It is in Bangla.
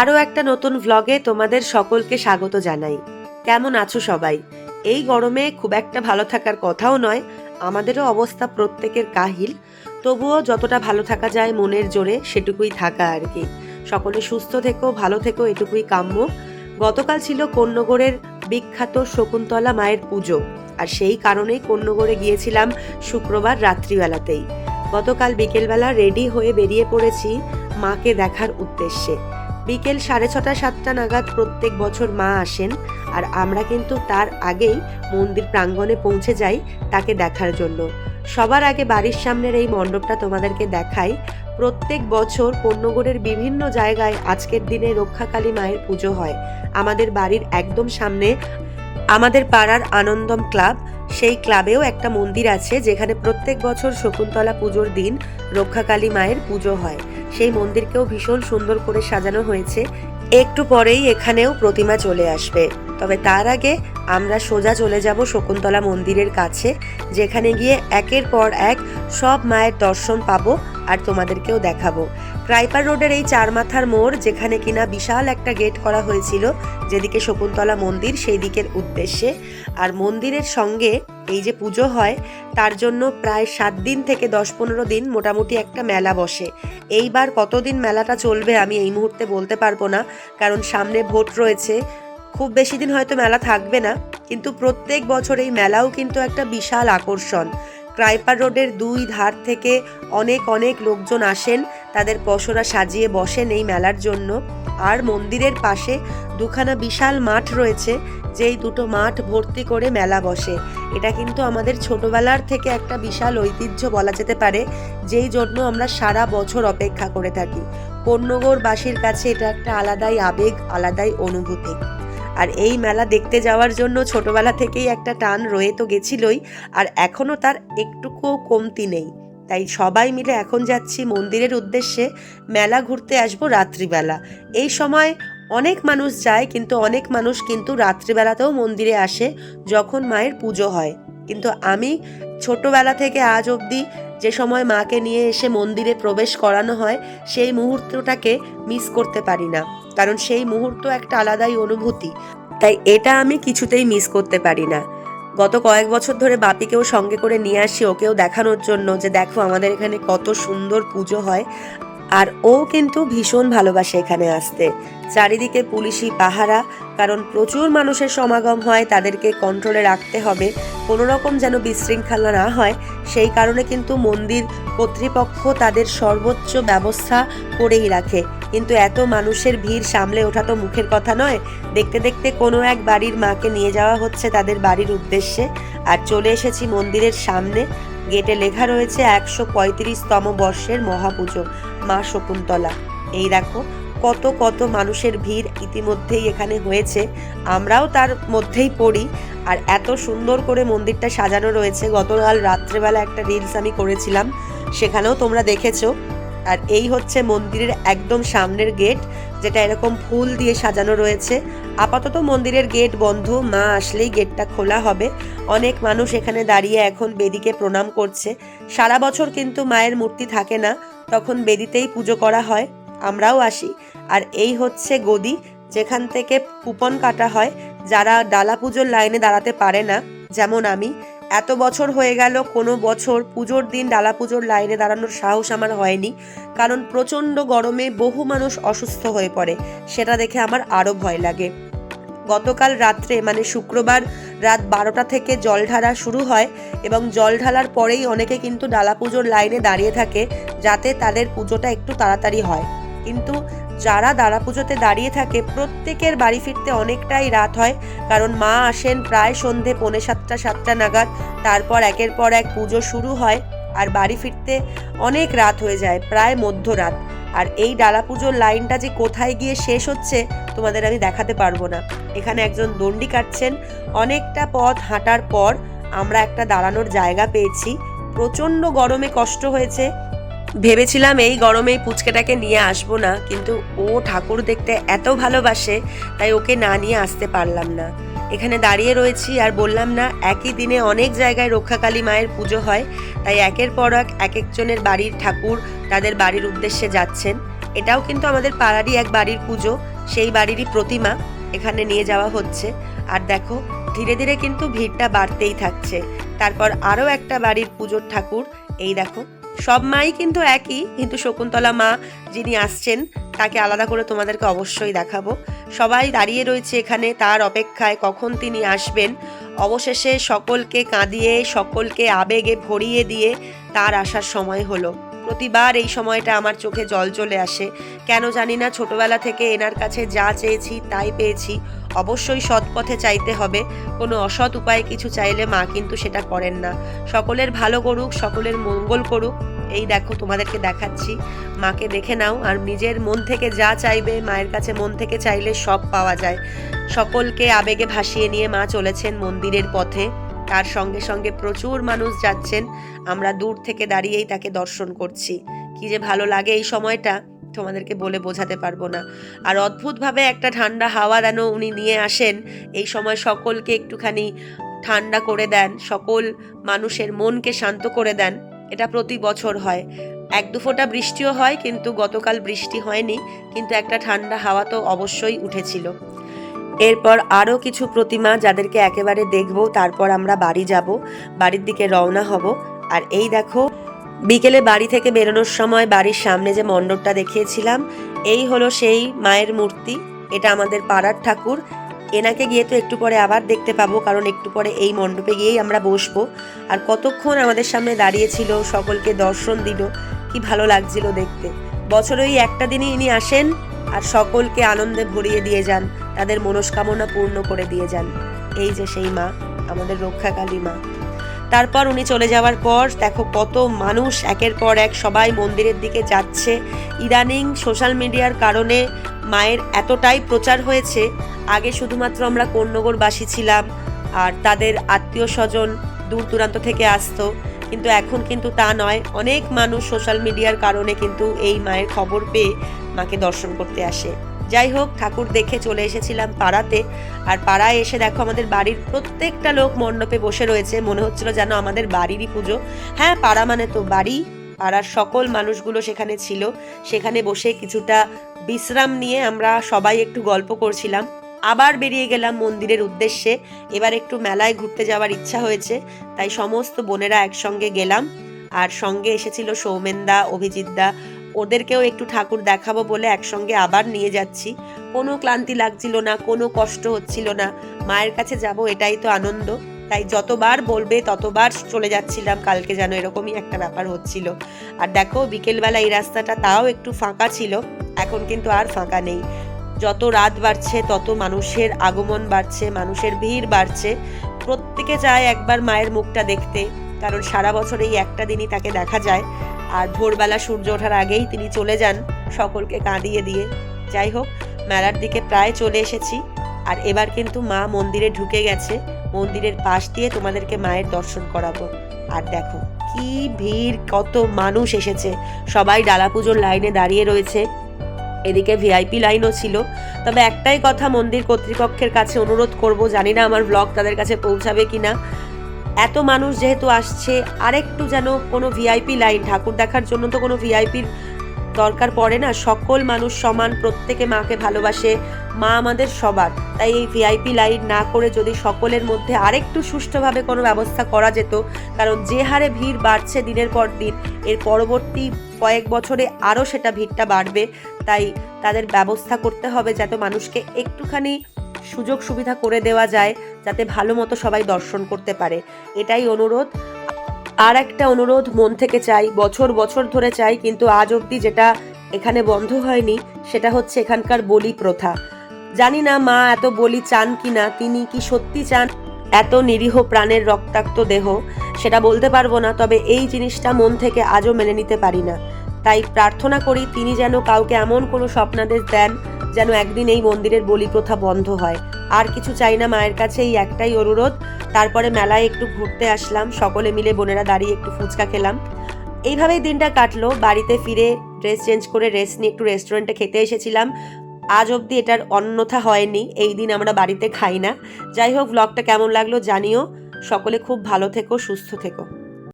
আরও একটা নতুন ভ্লগে তোমাদের সকলকে স্বাগত জানাই। কেমন আছো সবাই? এই গরমে খুব একটা ভালো থাকার কথাও নয়, আমাদেরও অবস্থা প্রত্যেকের কাহিল। তবুও যতটা ভালো থাকা যায় মনের জোরে সেটুকুই থাকা আর কি। সকলে সুস্থ থেকো, ভালো থেকো, এটুকুই কাম্য। গতকাল ছিল কন্যগড়ের বিখ্যাত শকুন্তলা মায়ের পুজো, আর সেই কারণেই কন্যগড়ে গিয়েছিলাম শুক্রবার রাত্রিবেলাতেই। গতকাল বিকেলবেলা রেডি হয়ে বেরিয়ে পড়েছি মাকে দেখার উদ্দেশ্যে। বিকেল সাড়ে ছটা, সাতটা নাগাদ প্রত্যেক বছর মা আসেন আর আমরা কিন্তু তার আগেই মন্দির প্রাঙ্গণে পৌঁছে যাই তাকে দেখার জন্য। সবার আগে বাড়ির সামনের এই মণ্ডপটা তোমাদেরকে দেখাই। প্রত্যেক বছর পণ্যগড়ের বিভিন্ন জায়গায় আজকের দিনে রক্ষাকালী মায়ের পুজো হয়। আমাদের বাড়ির একদম সামনে আমাদের পাড়ার আনন্দম ক্লাব। সেই ক্লাবেও একটা মন্দির আছে যেখানে প্রত্যেক বছর শকুন্তলা পুজোর দিন রক্ষাকালী মায়ের পুজো হয়। সেই মন্দিরকেও ভীষণ সুন্দর করে সাজানো হয়েছে। একটু পরেই এখানেও প্রতিমা চলে আসবে। তবে তার আগে আমরা সোজা চলে যাব শকুন্তলা মন্দিরের কাছে, যেখানে গিয়ে একের পর এক সব মায়ের দর্শন পাবো আর তোমাদেরকেও দেখাবো। ক্রাইপার রোডের এই চার মাথার মোড়, যেখানে কিনা বিশাল একটা গেট করা হয়েছিল, যেদিকে শকুন্তলা মন্দির সেই দিকের উদ্দেশ্যে। আর মন্দিরের সঙ্গে এই যে পুজো হয়, তার জন্য প্রায় সাত দিন থেকে দশ পনেরো দিন মোটামুটি একটা মেলা বসে। এইবার কতদিন মেলাটা চলবে আমি এই মুহূর্তে বলতে পারব না, কারণ সামনে ভোট রয়েছে। খুব বেশি দিন হয়তো মেলা থাকবে না, কিন্তু প্রত্যেক বছর এই মেলাও কিন্তু একটা বিশাল আকর্ষণ। ক্রাইপার রোডের দুই ধার থেকে অনেক অনেক লোকজন আসেন, তাদের পশরা সাজিয়ে বসেন এই মেলার জন্য। আর মন্দিরের পাশে দুখানা বিশাল মাঠ রয়েছে যেই দুটো মাঠ ভর্তি করে মেলা বসে। এটা কিন্তু আমাদের ছোটবেলার থেকে একটা বিশাল ঐতিহ্য বলা যেতে পারে, যেই জন্য আমরা সারা বছর অপেক্ষা করে থাকি। কন্যগড়বাসীর কাছে এটা একটা আলাদাই আবেগ, আলাদাই অনুভূতি। আর এই মেলা দেখতে যাওয়ার জন্য ছোটবেলা থেকেই একটা টান রয়ে তো গেছিলই, আর এখনও তার একটুকুও কমতি নেই। তাই সবাই মিলে এখন যাচ্ছি মন্দিরের উদ্দেশ্যে, মেলা ঘুরতে আসব রাত্রিবেলা। এই সময় অনেক মানুষ যায়, কিন্তু অনেক মানুষ কিন্তু রাত্রিবেলাতেও মন্দিরে আসে যখন মায়ের পুজো হয়। কিন্তু আমি ছোটবেলা থেকে আজ অবধি যে সময় মাকে নিয়ে এসে মন্দিরে প্রবেশ করানো হয়, সেই মুহূর্তটাকে মিস করতে পারি না। কারণ সেই মুহূর্ত একটা আলাদাই অনুভূতি। তাই এটা আমি কিছুতেই মিস করতে পারি না। গত কয়েক বছর ধরে বাপিকেও সঙ্গে করে নিয়ে আসি, ওকেও দেখানোর জন্য যে দেখো আমাদের এখানে কত সুন্দর পুজো হয়। আর ও কিন্তু ভীষণ ভালোবাসে এখানে আসতে। চারিদিকে পুলিশি পাহারা, কারণ প্রচুর মানুষের সমাগম হয়, তাদেরকে কন্ট্রোলে রাখতে হবে। কোনো রকম যেন বিশৃঙ্খলা না হয়, সেই কারণে কিন্তু মন্দির কর্তৃপক্ষ তাদের সর্বোচ্চ ব্যবস্থা করেই রাখে। কিন্তু এত মানুষের ভিড় সামলে ওঠা তো মুখের কথা নয়। দেখতে দেখতে কোনো এক বাড়ির মাকে নিয়ে যাওয়া হচ্ছে তাদের বাড়ির উদ্দেশ্যে। আর চলে এসেছি মন্দিরের সামনে। গেটে লেখা রয়েছে একশো পঁয়ত্রিশতম বর্ষের মহাপুজো, মা শকুন্তলা। এই দেখো, কত কত মানুষের ভিড় ইতিমধ্যেই এখানে হয়েছে। আমরাও তার মধ্যেই পড়ি। আর এত সুন্দর করে মন্দিরটা সাজানো রয়েছে। গতকাল রাত্রেবেলা একটা রিলস আমি করেছিলাম। সেখানেও তোমরা দেখেছ। আর এই হচ্ছে মন্দিরের একদম সামনের গেট যেটা এরকম ফুল দিয়ে সাজানো রয়েছে। আপাতত মন্দিরের গেট বন্ধ, মা আসলেই গেটটা খোলা হবে। অনেক মানুষ এখানে দাঁড়িয়ে এখন বেদিকে প্রণাম করছে। সারা বছর কিন্তু মায়ের মূর্তি থাকে না, তখন বেদিতেই পুজো করা হয়। আমরাও আসি। আর এই হচ্ছে গদি, যেখান থেকে কুপন কাটা হয়, যারা ডালা পুজোর লাইনে দাঁড়াতে পারে না, যেমন আমি। এত বছর হয়ে গেল, কোনো বছর পুজোর দিন, ডালা পুজোর লাইনে দাঁড়ানোর সাহস আমার হয়নি, কারণ প্রচণ্ড গরমে বহু মানুষ অসুস্থ হয়ে পড়ে, সেটা দেখে আমার আরও ভয় লাগে। গতকাল রাত্রে মানে শুক্রবার রাত বারোটা থেকে জল ঢালা শুরু হয় এবং জল ঢালার পরেই অনেকে কিন্তু ডালা পুজোর লাইনে দাঁড়িয়ে থাকে, যাতে তাদের পুজোটা একটু তাড়াতাড়ি হয়। কিন্তু যারা দাঁড়া পুজোতে দাঁড়িয়ে থাকে, প্রত্যেকের বাড়ি ফিরতে অনেকটাই রাত হয়, কারণ মা আসেন প্রায় সন্ধে পৌনে সাতটা সাতটা নাগাদ। তারপর একের পর এক পুজো শুরু হয় আর বাড়ি ফিরতে অনেক রাত হয়ে যায়, প্রায় মধ্যরাত। আর এই ডালা পুজোর লাইনটা যে কোথায় গিয়ে শেষ হচ্ছে, তোমাদের আমি দেখাতে পারব না। এখানে একজন দণ্ডি কাটছেন। অনেকটা পথ হাঁটার পর আমরা একটা দাঁড়ানোর জায়গা পেয়েছি। প্রচণ্ড গরমে কষ্ট হয়েছে। ভেবেছিলাম এই গরমে পুচকেটাকে নিয়ে আসব না, কিন্তু ও ঠাকুর দেখতে এত ভালোবাসে, তাই ওকে না নিয়ে আসতে পারলাম না। এখানে দাঁড়িয়ে রয়েছি আর বললাম না, একই দিনে অনেক জায়গায় রক্ষাকালী মায়ের পুজো হয়, তাই একের পর এক এক একজনের বাড়ির ঠাকুর তাদের বাড়ির উদ্দেশ্যে যাচ্ছেন। এটাও কিন্তু আমাদের পাড়ারই এক বাড়ির পুজো, সেই বাড়িরই প্রতিমা এখানে নিয়ে যাওয়া হচ্ছে। আর দেখো, ধীরে ধীরে কিন্তু ভিড়টা বাড়তেই থাকছে। তারপর আরও একটা বাড়ির পুজোর ঠাকুর, এই দেখো। সব মাই কিন্তু একই, কিন্তু শকুন্তলা মা যিনি আসছেন, তাকে আলাদা করে তোমাদেরকে অবশ্যই দেখাবো। সবাই দাঁড়িয়ে রয়েছে এখানে, তার অপেক্ষায় কখন তিনি আসবেন। অবশেষে সকলকে কাঁদিয়ে, সকলকে আবেগে ভরিয়ে দিয়ে তার আসার সময় হলো। প্রতিবার এই সময়টা আমার চোখে জল চলে আসে। কেন জানি না ছোটবেলা থেকে এনার কাছে যা চেয়েছি তাই পেয়েছি। অবশ্যই সৎ পথে চাইতে হবে। কোনো অসৎ উপায়ে কিছু চাইলে মা কিন্তু সেটা করেন না। সকলের ভালো করুক, সকলের মঙ্গল করুক। এই দেখো তোমাদেরকে দেখাচ্ছি। মাকে দেখে নাও, আর নিজের মন থেকে যা চাইবে, মায়ের কাছে মন থেকে চাইলে সব পাওয়া যায়। সকলকে আবেগে ভাসিয়ে নিয়ে মা চলেছেন মন্দিরের পথে। তার সঙ্গে সঙ্গে প্রচুর মানুষ যাচ্ছেন। আমরা দূর থেকে দাঁড়িয়েই তাকে দর্শন করছি। কি যে ভালো লাগে এই সময়টা, তোমাদেরকে বলে বোঝাতে পারব না। আর অদ্ভুতভাবে একটা ঠান্ডা হাওয়া যেন উনি নিয়ে আসেন। এই সময় সকলকে একটুখানি ঠান্ডা করে দেন, সকল মানুষের মনকে শান্ত করে দেন। এটা প্রতি বছর হয়। এক দু ফোঁটা বৃষ্টিও হয়, কিন্তু গতকাল বৃষ্টি হয়নি, কিন্তু একটা ঠান্ডা হাওয়া তো অবশ্যই উঠেছিল। এরপর আরও কিছু প্রতিমা যাদেরকে একেবারে দেখব, তারপর আমরা বাড়ি যাব, বাড়ির দিকে রওনা হব। আর এই দেখো, বিকেলে বাড়ি থেকে বেরোনোর সময় বাড়ির সামনে যে মণ্ডপটা দেখিয়েছিলাম, এই হলো সেই মায়ের মূর্তি। এটা আমাদের পাড়ার ঠাকুর এনাকে গিয়ে তো একটু পরে আবার দেখতে পাবো, কারণ একটু পরে এই মণ্ডপে গিয়েই আমরা বসবো। আর কতক্ষণ আমাদের সামনে দাঁড়িয়েছিল, সকলকে দর্শন দিল, কি ভালো লাগছিল দেখতে। বছরে ওই একটা দিনই ইনি আসেন, আর সকলকে আনন্দে ভরিয়ে দিয়ে যান, তাদের মনস্কামনা পূর্ণ করে দিয়ে যান। এই যে সেই মা, আমাদের রক্ষাকালী মা। তারপর উনি চলে যাওয়ার পর, দেখো কত মানুষ একের পর এক সবাই মন্দিরের দিকে যাচ্ছে। ইদানিং সোশ্যাল মিডিয়ার কারণে মায়ের এতটাই প্রচার হয়েছে, আগে শুধুমাত্র আমরা কোন্নগরবাসী ছিলাম, আর তাদের আত্মীয় স্বজন দূর দূরান্ত থেকে আসতো, কিন্তু এখন কিন্তু তা নয়। অনেক মানুষ সোশ্যাল মিডিয়ার কারণে কিন্তু এই মায়ের খবর পেয়ে মাকে দর্শন করতে আসে। যাই হোক, ঠাকুর দেখে চলে এসেছিলাম পাড়াতে, আর পাড়ায় এসে দেখো আমাদের বাড়ির প্রত্যেকটা লোক মণ্ডপে বসে রয়েছে। মনে হচ্ছিল যেন আমাদের বাড়িরই পুজো। হ্যাঁ পাড়া মানে তো বাড়ি। পাড়ার সকল মানুষগুলো সেখানে ছিল। সেখানে বসে কিছুটা বিশ্রাম নিয়ে আমরা সবাই একটু গল্প করছিলাম। আবার বেরিয়ে গেলাম মন্দিরের উদ্দেশ্যে। এবার একটু মেলায় ঘুরতে যাওয়ার ইচ্ছা হয়েছে, তাই সমস্ত বোনেরা একসঙ্গে গেলাম। আর সঙ্গে এসেছিল সৌমেনদা অভিজিৎদা ওদেরকেও একটু ঠাকুর দেখাবো বলে একসঙ্গে আবার নিয়ে যাচ্ছি। কোনো ক্লান্তি লাগছিল না, কোনো কষ্ট হচ্ছিল না। মায়ের কাছে যাব এটাই তো আনন্দ। তাই যতবার বলবে, ততবার চলে যাচ্ছিলাম। কালকে যেন এরকমই একটা ব্যাপার হচ্ছিল। আর দেখো, বিকেলবেলা এই রাস্তাটা তাও একটু ফাঁকা ছিল। এখন কিন্তু আর ফাঁকা নেই। যত রাত বাড়ছে, তত মানুষের আগমন বাড়ছে, মানুষের ভিড় বাড়ছে। প্রত্যেকে চায় একবার মায়ের মুখটা দেখতে, কারণ সারা বছর এই একটা দিনই তাকে দেখা যায়। আর ভোরবেলা সূর্য ওঠার আগেই তিনি চলে যান সকলকে কাঁদিয়ে দিয়ে। যাই হোক, মেলার দিকে প্রায় চলে এসেছি। আর এবার কিন্তু মা মন্দিরে ঢুকে গেছে। মন্দিরের পাশ দিয়ে তোমাদেরকে মায়ের দর্শন করাবো। আর দেখো, কি ভিড়, কত মানুষ এসেছে। সবাই ডালা পুজোর লাইনে দাঁড়িয়ে রয়েছে। এদিকে ভিআইপি লাইনও ছিল। তবে একটাই কথা মন্দির কর্তৃপক্ষের কাছে অনুরোধ করব, জানি না আমার ব্লগ তাদের কাছে পৌঁছাবে কিনা। এত মানুষ যেহেতু আসছে, আরেকটু যেন কোনো ভিআইপি লাইন, ঠাকুর দেখার জন্য তো কোনো ভিআইপির দরকার পড়ে না, সকল মানুষ সমান, প্রত্যেকে মাকে ভালোবাসে, মা আমাদের সবার। তাই এই ভিআইপি লাইন না করে যদি সকলের মধ্যে আরেকটু সুষ্ঠুভাবে কোনো ব্যবস্থা করা যেত, কারণ যে হারে ভিড় বাড়ছে দিনের পর দিন, এর পরবর্তী কয়েক বছরে আরও সেটা ভিড়টা বাড়বে। তাই তাদের ব্যবস্থা করতে হবে যাতে মানুষকে একটুখানি সুযোগ সুবিধা করে দেওয়া যায়, যাতে ভালো মতো সবাই দর্শন করতে পারে। এটাই অনুরোধ। আর একটা অনুরোধ, মন থেকে চাই, বছর বছর ধরে চাই, কিন্তু আজ অবধি যেটা এখানে বন্ধ হয়নি, সেটা হচ্ছে এখানকার বলি প্রথা। জানি না মা এত বলি চান কি না তিনি কি সত্যি চান? এত নিরীহ প্রাণের রক্তাক্ত দেহ, সেটা বলতে পারব না, তবে এই জিনিসটা মন থেকে আজও মেনে নিতে পারি না। তাই প্রার্থনা করি, তিনি যেন কাউকে এমন কোনো স্বপ্নাদেশ দেন, যেন একদিন এই মন্দিরের বলি প্রথা বন্ধ হয়। আর কিছু চাই না মায়ের কাছে, এই একটাই অনুরোধ। তারপরে মেলায় একটু ঘুরতে আসলাম, সকলে মিলে বোনেরা দাঁড়িয়ে একটু ফুচকা খেলাম। এইভাবেই দিনটা কাটলো, বাড়িতে ফিরে ড্রেস চেঞ্জ করে রেস্ট নিয়ে একটু রেস্টুরেন্টে খেতে এসেছিলাম। আজ অবধি এটার অন্যথা হয়নি, এই দিন আমরা বাড়িতে খাই না। যাই হোক ব্লগটা কেমন লাগল জানিও। সকলে খুব ভালো থেকো, সুস্থ থেকো।